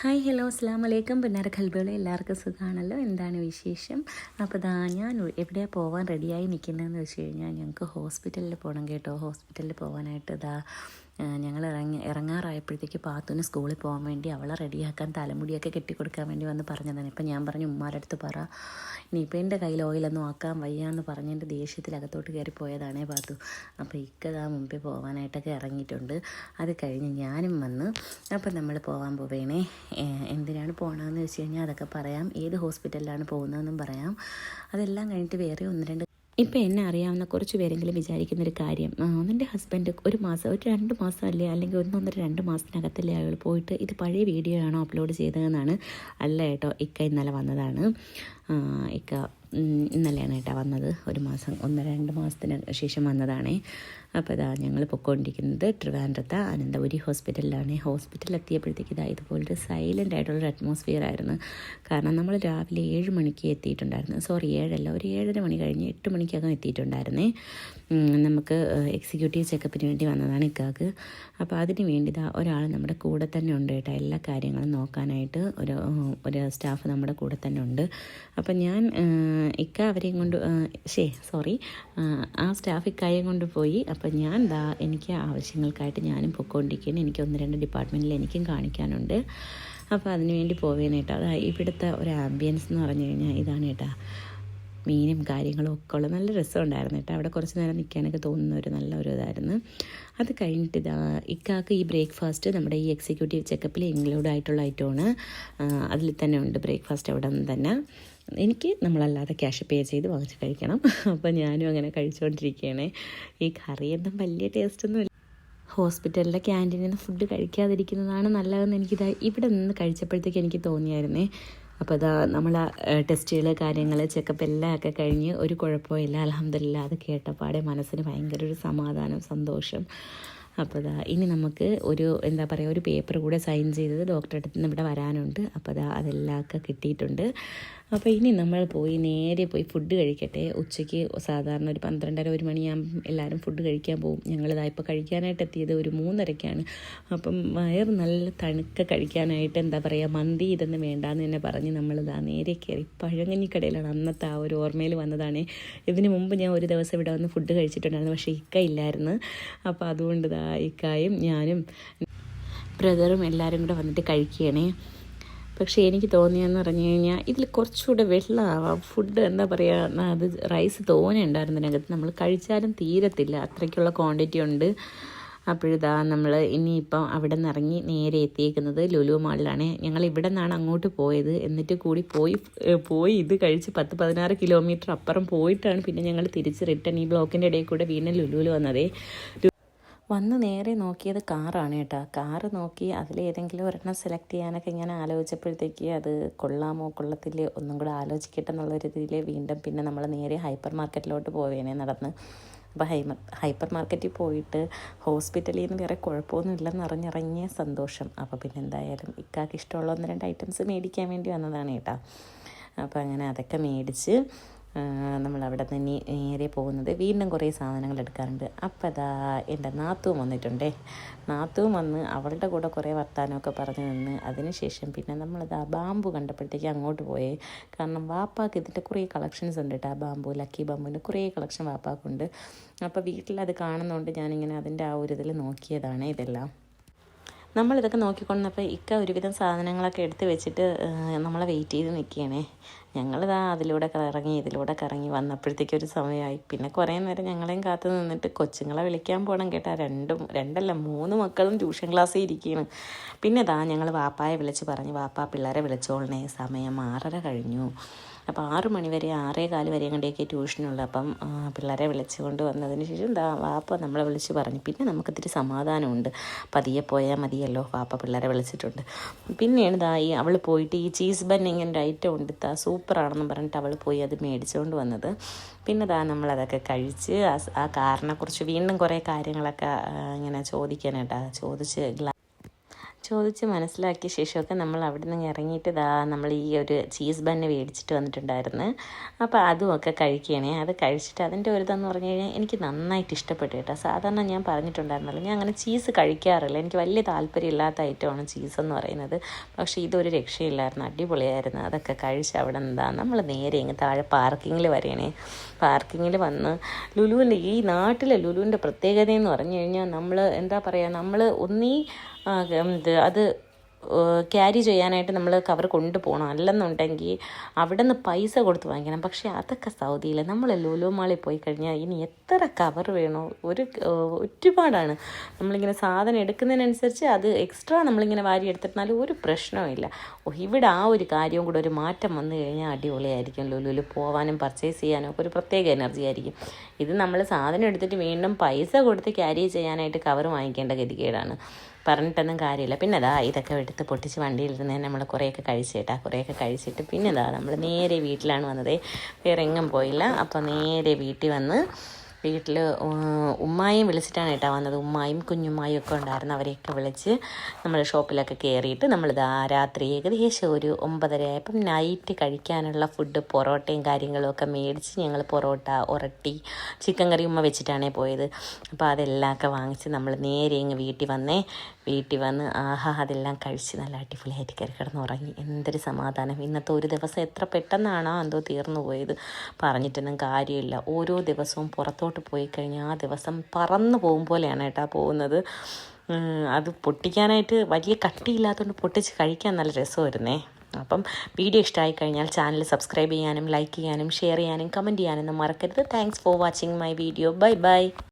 Hi hello അസ്സാം വലൈക്കും പിന്നാരെ കൽബികളെ എല്ലാവർക്കും സുഖമാണല്ലോ എന്താണ് വിശേഷം? അപ്പോൾ ദാ ഞാൻ എവിടെയാണ് പോകാൻ റെഡിയായി നിൽക്കുന്നതെന്ന് വെച്ച് കഴിഞ്ഞാൽ ഞങ്ങൾക്ക് ഹോസ്പിറ്റലിൽ പോകണം കേട്ടോ. ഹോസ്പിറ്റലിൽ പോകാനായിട്ട് ഇതാ ഞങ്ങൾ ഇറങ്ങി ഇറങ്ങാറായപ്പോഴത്തേക്ക് പാത്തുന് സ്കൂളിൽ പോകാൻ വേണ്ടി അവളെ റെഡിയാക്കാൻ തലമുടിയൊക്കെ കെട്ടിക്കൊടുക്കാൻ വേണ്ടി വന്ന് പറഞ്ഞതാണ്. ഇപ്പം ഞാൻ പറഞ്ഞു ഉമ്മാരുടെ അടുത്ത് പറ. ഇനിയിപ്പോൾ എന്റെ കയ്യിൽ ഓയിലൊന്നും ആക്കാൻ വയ്യ വയ്യാന്ന് പറഞ്ഞതിന്റെ ദേഷ്യത്തിൽ അകത്തോട്ട് കയറി പോയതാണേ പാത്തു. അപ്പോൾ ഇക്കതാ മുമ്പേ പോകാനായിട്ടൊക്കെ ഇറങ്ങിയിട്ടുണ്ട്. അത് കഴിഞ്ഞ് ഞാനും വന്ന് അപ്പം നമ്മൾ പോകാൻ പോവേണേ. എന്തിനാണ് പോകണമെന്ന് വെച്ച് കഴിഞ്ഞാൽ അതൊക്കെ പറയാം. ഏത് ഹോസ്പിറ്റലിലാണ് പോകുന്നതെന്നും പറയാം. അതെല്ലാം കഴിഞ്ഞിട്ട് വേറെ ഒന്ന് രണ്ട് ഇപ്പം എന്നെ അറിയാവുന്ന കുറച്ച് പേരെങ്കിലും വിചാരിക്കുന്നൊരു കാര്യം ആ, നിന്റെ ഹസ്ബൻഡ് ഒരു മാസം ഒരു രണ്ട് മാസം അല്ലേ അല്ലെങ്കിൽ ഒന്നൊന്നര രണ്ട് മാസത്തിനകത്തല്ലേ അയാൾ പോയിട്ട് ഇത് പഴയ വീഡിയോ ആണോ അപ്ലോഡ് ചെയ്തതെന്നാണ് അല്ല കേട്ടോ ഇക്ക ഇന്നലെ വന്നതാണ്. ഇക്ക ഇന്നലെയാണ് കേട്ടോ വന്നത്. ഒരു മാസം ഒന്ന് രണ്ട് മാസത്തിന് ശേഷം വന്നതാണേ. അപ്പോൾ ഇതാ ഞങ്ങൾ പൊയ്ക്കൊണ്ടിരിക്കുന്നത് ട്രിവാൻഡ്രത്ത് അനന്തപുരി ഹോസ്പിറ്റലിലാണ്. ഹോസ്പിറ്റലിൽ എത്തിയപ്പോഴത്തേക്ക് ഇതാ ഇതുപോലൊരു സൈലന്റ് ആയിട്ടുള്ളൊരു അറ്റ്മോസ്ഫിയർ ആയിരുന്നു. കാരണം നമ്മൾ രാവിലെ ഏഴ് മണിക്ക് എത്തിയിട്ടുണ്ടായിരുന്നു. സോറി ഏഴല്ല ഒരു ഏഴര മണി കഴിഞ്ഞ് എട്ട് മണിക്കകം എത്തിയിട്ടുണ്ടായിരുന്നേ. നമുക്ക് എക്സിക്യൂട്ടീവ് ചെക്കപ്പിന് വേണ്ടി വന്നതാണ് ഇക്കാക്ക്. അപ്പോൾ അതിന് വേണ്ടി ഇതാ ഒരാൾ നമ്മുടെ കൂടെ തന്നെ ഉണ്ട് കേട്ടോ. എല്ലാ കാര്യങ്ങളും നോക്കാനായിട്ട് ഒരു ഒരു സ്റ്റാഫ് നമ്മുടെ കൂടെ തന്നെ ഉണ്ട്. അപ്പം ഞാൻ ഇക്ക അവരെയും കൊണ്ട് ശേ സോറി ആ സ്റ്റാഫ് ഇക്കായും കൊണ്ട് പോയി. അപ്പം ഞാൻ ദാ എനിക്ക് ആവശ്യങ്ങൾക്കായിട്ട് ഞാനും പൊയ്ക്കൊണ്ടിരിക്കുകയാണ് എനിക്ക് ഒന്ന് രണ്ട് ഡിപ്പാർട്ട്മെന്റിൽ എനിക്കും കാണിക്കാനുണ്ട്. അപ്പോൾ അതിന് വേണ്ടി പോവേനേട്ടാ അതാ ഇവിടുത്തെ ഒരു ആംബിയൻസ് എന്ന് പറഞ്ഞു കഴിഞ്ഞാൽ ഇതാണ് കേട്ടോ. മീനും കാര്യങ്ങളും ഒക്കെ ഉള്ള നല്ല രസമുണ്ടായിരുന്നു കേട്ടോ. അവിടെ കുറച്ച് നേരം നിൽക്കാനൊക്കെ തോന്നുന്ന ഒരു നല്ല ഒരു ഇതായിരുന്നു. അത് കഴിഞ്ഞിട്ട് ഇതാ ഇക്കാക്ക് ഈ ബ്രേക്ക്ഫാസ്റ്റ് നമ്മുടെ ഈ എക്സിക്യൂട്ടീവ് ചെക്കപ്പിൽ ഇൻക്ലൂഡ് ആയിട്ടുള്ള ഐറ്റമാണ് അതിൽ തന്നെ ഉണ്ട് ബ്രേക്ക്ഫാസ്റ്റ് അവിടെ നിന്ന് തന്നെ. എനിക്ക് നമ്മളല്ലാതെ ക്യാഷ് പേ ചെയ്ത് വാങ്ങിച്ച് കഴിക്കണം. അപ്പോൾ ഞാനും അങ്ങനെ കഴിച്ചുകൊണ്ടിരിക്കുകയാണ് ഈ കറിയൊന്നും വലിയ ടേസ്റ്റൊന്നും ഇല്ല ഹോസ്പിറ്റലിലെ ക്യാന്റീനിൽ നിന്ന് ഫുഡ് കഴിക്കാതിരിക്കുന്നതാണ് നല്ലതെന്ന് എനിക്കിത് ഇവിടെ നിന്ന് കഴിച്ചപ്പോഴത്തേക്ക് എനിക്ക് തോന്നിയായിരുന്നേ. അപ്പോൾ അതാ നമ്മൾ ടെസ്റ്റുകൾ കാര്യങ്ങൾ ചെക്കപ്പ് എല്ലാം ഒക്കെ കഴിഞ്ഞ് ഒരു കുഴപ്പമില്ല അലഹമില്ല അത് കേട്ടപ്പാടെ മനസ്സിന് ഭയങ്കര ഒരു സമാധാനം സന്തോഷം. അപ്പോൾ അതാ ഇനി നമുക്ക് ഒരു എന്താ പറയുക ഒരു പേപ്പർ കൂടെ സൈൻ ചെയ്തത് ഡോക്ടറെ അടുത്ത് നിന്ന് ഇവിടെ വരാനുണ്ട്. അപ്പോൾ അതാ അതെല്ലാം ഒക്കെ കിട്ടിയിട്ടുണ്ട്. അപ്പോൾ ഇനി നമ്മൾ പോയി നേരെ പോയി ഫുഡ് കഴിക്കട്ടെ. ഉച്ചയ്ക്ക് സാധാരണ ഒരു പന്ത്രണ്ടര ഒരു മണിയാകുമ്പം എല്ലാവരും ഫുഡ് കഴിക്കാൻ പോകും ഞങ്ങളിതാ ഇപ്പോൾ കഴിക്കാനായിട്ട് എത്തിയത് ഒരു മൂന്നരയ്ക്കാണ് അപ്പം വയർ നല്ല തണുക്ക കഴിക്കാനായിട്ട് എന്താ പറയുക മന്തി ഇതൊന്നും വേണ്ടാന്ന് തന്നെ പറഞ്ഞ് നമ്മളിതാ നേരെ കയറി പഴങ്ങഞ്ഞിക്കടയിലാണ് അന്നത്തെ ആ ഒരു ഓർമ്മയിൽ വന്നതാണ്. ഇതിനു മുമ്പ് ഞാൻ ഒരു ദിവസം ഇവിടെ വന്ന് ഫുഡ് കഴിച്ചിട്ടുണ്ടായിരുന്നു പക്ഷേ ഇക്ക ഇല്ലായിരുന്നു. അപ്പോൾ അതുകൊണ്ട് ഇതാ ഇക്കായും ഞാനും ബ്രദറും എല്ലാവരും കൂടെ വന്നിട്ട് കഴിക്കുകയാണേ. പക്ഷേ എനിക്ക് തോന്നിയെന്ന് പറഞ്ഞു കഴിഞ്ഞാൽ ഇതിൽ കുറച്ചുകൂടെ വെള്ളമാവാം. ഫുഡ് എന്താ പറയുക അത് റൈസ് തോനെ നമ്മൾ കഴിച്ചാലും തീരത്തില്ല. അത്രയ്ക്കുള്ള ക്വാണ്ടിറ്റി ഉണ്ട്. അപ്പോഴിതാ നമ്മൾ ഇനിയിപ്പം അവിടെ നിന്ന് ഇറങ്ങി നേരെ എത്തിയേക്കുന്നത് ലുലു മാളിലാണ്. ഞങ്ങൾ ഇവിടെ നിന്നാണ് അങ്ങോട്ട് പോയത്. എന്നിട്ട് കൂടി പോയി പോയി ഇത് കഴിച്ച് പത്ത് പതിനാറ് കിലോമീറ്റർ അപ്പുറം പോയിട്ടാണ് പിന്നെ ഞങ്ങൾ തിരിച്ച് റിട്ടേൺ ഈ ബ്ലോക്കിന്റെ ഇടയിൽ കൂടെ വീണ്ടും ലുലുവിൽ വന്നതേ. വന്ന് നേരെ നോക്കിയത് കാറാണ് കേട്ടോ. കാറ് നോക്കി അതിലേതെങ്കിലും ഒരെണ്ണം സെലക്ട് ചെയ്യാനൊക്കെ ഇങ്ങനെ ആലോചിച്ചപ്പോഴത്തേക്ക് അത് കൊള്ളാമോ കൊള്ളത്തില്ലേ ഒന്നും കൂടെ ആലോചിക്കട്ടെ എന്നുള്ള രീതിയിൽ വീണ്ടും പിന്നെ നമ്മൾ നേരെ ഹൈപ്പർ മാർക്കറ്റിലോട്ട് പോവേനെ നടന്ന്. അപ്പോൾ ഹൈമർ ഹൈപ്പർ മാർക്കറ്റിൽ പോയിട്ട് ഹോസ്പിറ്റലിൽ നിന്ന് വേറെ കുഴപ്പമൊന്നും ഇല്ലെന്ന് അറിഞ്ഞിറങ്ങിയ സന്തോഷം. അപ്പോൾ പിന്നെ എന്തായാലും ഇക്കാക്ക് ഇഷ്ടമുള്ള ഒന്ന് രണ്ട് ഐറ്റംസ് മേടിക്കാൻ വേണ്ടി വന്നതാണ് കേട്ടോ. അപ്പോൾ അങ്ങനെ അതൊക്കെ മേടിച്ച് നമ്മൾ അവിടെ നിന്ന് നേരെ പോകുന്നത് വീണ്ടും കുറേ സാധനങ്ങൾ എടുക്കാറുണ്ട്. അപ്പം അതാ എന്റെ നാത്തും വന്നിട്ടുണ്ടേ. നാത്തും വന്ന് അവളുടെ കൂടെ കുറേ വർത്താനമൊക്കെ പറഞ്ഞു നിന്ന് അതിനുശേഷം പിന്നെ നമ്മളത് ആ ബാമ്പു കണ്ടപ്പോഴത്തേക്ക് അങ്ങോട്ട് പോയേ. കാരണം വാപ്പാക്ക് ഇതിന്റെ കുറേ കളക്ഷൻസ് ഉണ്ട് കേട്ടോ. ആ ബാമ്പു ലക്കി ബാമ്പുവിന്റെ കുറേ കളക്ഷൻ വാപ്പാക്കുണ്ട്. അപ്പോൾ വീട്ടിലത് കാണുന്നതുകൊണ്ട് ഞാനിങ്ങനെ അതിന്റെ ആ ഒരു ഇതിൽ നോക്കിയതാണ് ഇതെല്ലാം. നമ്മളിതൊക്കെ നോക്കിക്കൊണ്ടപ്പോൾ ഇക്ക ഒരുവിധം സാധനങ്ങളൊക്കെ എടുത്ത് വെച്ചിട്ട് നമ്മളെ വെയിറ്റ് ചെയ്ത് നിൽക്കുകയാണേ ഞങ്ങളിതാ അതിലൂടെ കറങ്ങി ഇതിലൂടെ കറങ്ങി വന്നപ്പോഴത്തേക്കും ഒരു സമയമായി. പിന്നെ കുറേ നേരം ഞങ്ങളെയും കാത്തു നിന്നിട്ട് കൊച്ചുങ്ങളെ വിളിക്കാൻ പോകണം കേട്ടാ. രണ്ടും രണ്ടല്ല മൂന്ന് മക്കളും ട്യൂഷൻ ക്ലാസ്സിൽ ഇരിക്കുകയാണ് പിന്നെ ഇതാ ഞങ്ങൾ വാപ്പായെ വിളിച്ച് പറഞ്ഞു വാപ്പാ പിള്ളേരെ വിളിച്ചോളണേ. സമയം ആറര കഴിഞ്ഞു. അപ്പോൾ ആറ് മണി വരെ ആറേ കാൽ വരെ കണ്ടേക്ക് ട്യൂഷനുള്ളൂ അപ്പം പിള്ളേരെ വിളിച്ചുകൊണ്ട് വന്നതിന് ശേഷം ദാ വാപ്പ നമ്മളെ വിളിച്ച് പറഞ്ഞു. പിന്നെ നമുക്കിത്തിരി സമാധാനമുണ്ട്. പതിയെ പോയാൽ മതിയല്ലോ വാപ്പ പിള്ളേരെ വിളിച്ചിട്ടുണ്ട്. പിന്നെയാണ് ദാ ഈ അവൾ പോയിട്ട് ഈ ചീസ് ബന്നിങ്ങിന്റെ ഐറ്റം ഉണ്ട് താ സൂപ്പറാണെന്ന് പറഞ്ഞിട്ട് അവൾ പോയി അത് മേടിച്ചുകൊണ്ട് വന്നത്. പിന്നെ ദാ നമ്മളതൊക്കെ കഴിച്ച് ആ കാറിനെക്കുറിച്ച് വീണ്ടും കുറേ കാര്യങ്ങളൊക്കെ ഇങ്ങനെ ചോദിക്കാനായിട്ടാ ചോദിച്ച് ചോദിച്ച് മനസ്സിലാക്കിയ ശേഷമൊക്കെ നമ്മൾ അവിടെ നിന്ന് ഇറങ്ങിയിട്ട് ഇതാ നമ്മൾ ഈ ഒരു ചീസ് ബണ്ണ് മേടിച്ചിട്ട് വന്നിട്ടുണ്ടായിരുന്നു. അപ്പോൾ അതുമൊക്കെ കഴിക്കുകയാണ്. അത് കഴിച്ചിട്ട് അതിന്റെ ഒരു ഇതെന്ന് പറഞ്ഞു കഴിഞ്ഞാൽ എനിക്ക് നന്നായിട്ട് ഇഷ്ടപ്പെട്ടു കേട്ടോ. സാധാരണ ഞാൻ പറഞ്ഞിട്ടുണ്ടായിരുന്നല്ലോ ഞാൻ അങ്ങനെ ചീസ് കഴിക്കാറില്ല. എനിക്ക് വലിയ താല്പര്യമില്ലാത്ത ഐറ്റമാണ് ചീസ് എന്ന് പറയുന്നത്. പക്ഷേ ഇതൊരു രക്ഷയില്ലായിരുന്നു അടിപൊളിയായിരുന്നു. അതൊക്കെ കഴിച്ച് അവിടെ എന്താ നമ്മൾ നേരെ ഇങ്ങ് താഴെ പാർക്കിങ്ങിൽ വരികയാണേ. പാർക്കിങ്ങിൽ വന്ന് ലുലുവിന്റെ ഈ നാട്ടിലെ ലുലുവിന്റെ പ്രത്യേകത എന്ന് പറഞ്ഞു കഴിഞ്ഞാൽ നമ്മൾ എന്താ പറയുക നമ്മൾ ഒന്നീ ഇത് അത് ക്യാരി ചെയ്യാനായിട്ട് നമ്മൾ കവർ കൊണ്ടുപോകണം. അല്ലെന്നുണ്ടെങ്കിൽ അവിടെ നിന്ന് പൈസ കൊടുത്ത് വാങ്ങിക്കണം. പക്ഷേ അതൊക്കെ സൗദിയിൽ നമ്മൾ ലുലു മാളിൽ പോയി കഴിഞ്ഞാൽ ഇനി എത്ര കവർ വേണോ? ഒരു ഒരുപാടാണ്. നമ്മളിങ്ങനെ സാധനം എടുക്കുന്നതിനനുസരിച്ച് അത് എക്സ്ട്രാ നമ്മളിങ്ങനെ വാരി എടുത്തിരുന്നാലും ഒരു പ്രശ്നവുമില്ല ഓ, ഇവിടെ ആ ഒരു കാര്യവും കൂടെ ഒരു മാറ്റം വന്നു കഴിഞ്ഞാൽ അടിപൊളിയായിരിക്കും. ലുലുവിൽ പോവാനും പർച്ചേസ് ചെയ്യാനും ഒക്കെ ഒരു പ്രത്യേക എനർജി ആയിരിക്കും. ഇത് നമ്മൾ സാധനം എടുത്തിട്ട് വീണ്ടും പൈസ കൊടുത്ത് ക്യാരി ചെയ്യാനായിട്ട് കവർ വാങ്ങിക്കേണ്ട ഗതികേടാണ്. പറഞ്ഞിട്ടൊന്നും കാര്യമില്ല. പിന്നെ അതാ ഇതൊക്കെ എടുത്ത് പൊട്ടിച്ച് വണ്ടിയിലിരുന്ന് നമ്മൾ കുറേയൊക്കെ കഴിച്ചേട്ടാ. കുറേയൊക്കെ കഴിച്ചിട്ട് പിന്നെ ഇതാ നമ്മൾ നേരെ വീട്ടിലാണ് വന്നത്. വേറെ എങ്ങും പോയില്ല. അപ്പോൾ നേരെ വീട്ടിൽ വന്ന് വീട്ടിൽ ഉമ്മായും വിളിച്ചിട്ടാണ് കേട്ടോ വന്നത്. ഉമ്മായും കുഞ്ഞുമ്മായും ഒക്കെ ഉണ്ടായിരുന്നു. അവരെയൊക്കെ വിളിച്ച് നമ്മൾ ഷോപ്പിലൊക്കെ കയറിയിട്ട് നമ്മളിതാ രാത്രി ഏകദേശം ഒരു ഒമ്പതര ആയപ്പം നൈറ്റ് കഴിക്കാനുള്ള ഫുഡ് പൊറോട്ടയും കാര്യങ്ങളും ഒക്കെ മേടിച്ച് ഞങ്ങൾ പൊറോട്ട ഉരട്ടി ചിക്കൻ കറി ഉമ്മ വെച്ചിട്ടാണേ പോയത്. അപ്പോൾ അതെല്ലാം ഒക്കെ വാങ്ങിച്ച് നമ്മൾ നേരെ ഇങ്ങ് വീട്ടിൽ വന്നേ. വീട്ടിൽ വന്ന് ആഹാ അതെല്ലാം കഴിച്ച് നല്ല അടിപൊളിയായിട്ട് കയറി കിടന്ന് ഉറങ്ങി എന്തൊരു സമാധാനം. ഇന്നത്തെ ഒരു ദിവസം എത്ര പെട്ടെന്നാണോ എന്തോ തീർന്നു പോയത്. പറഞ്ഞിട്ടൊന്നും കാര്യമില്ല. ഓരോ ദിവസവും പുറത്തോട്ട് പോയി കഴിഞ്ഞാൽ ആ ദിവസം പറന്നു പോകും പോലെയാണ് കേട്ടോ പോകുന്നത്. അത് പൊട്ടിക്കാനായിട്ട് വലിയ കട്ടിയില്ലാത്തതുകൊണ്ട് പൊട്ടിച്ച് കഴിക്കാൻ നല്ല രസമായിരുന്നേ. അപ്പം വീഡിയോ ഇഷ്ടമായി കഴിഞ്ഞാൽ ചാനൽ സബ്സ്ക്രൈബ് ചെയ്യാനും ലൈക്ക് ചെയ്യാനും ഷെയർ ചെയ്യാനും കമന്റ് ചെയ്യാനൊന്നും മറക്കരുത്. Thanks for watching my video bye bye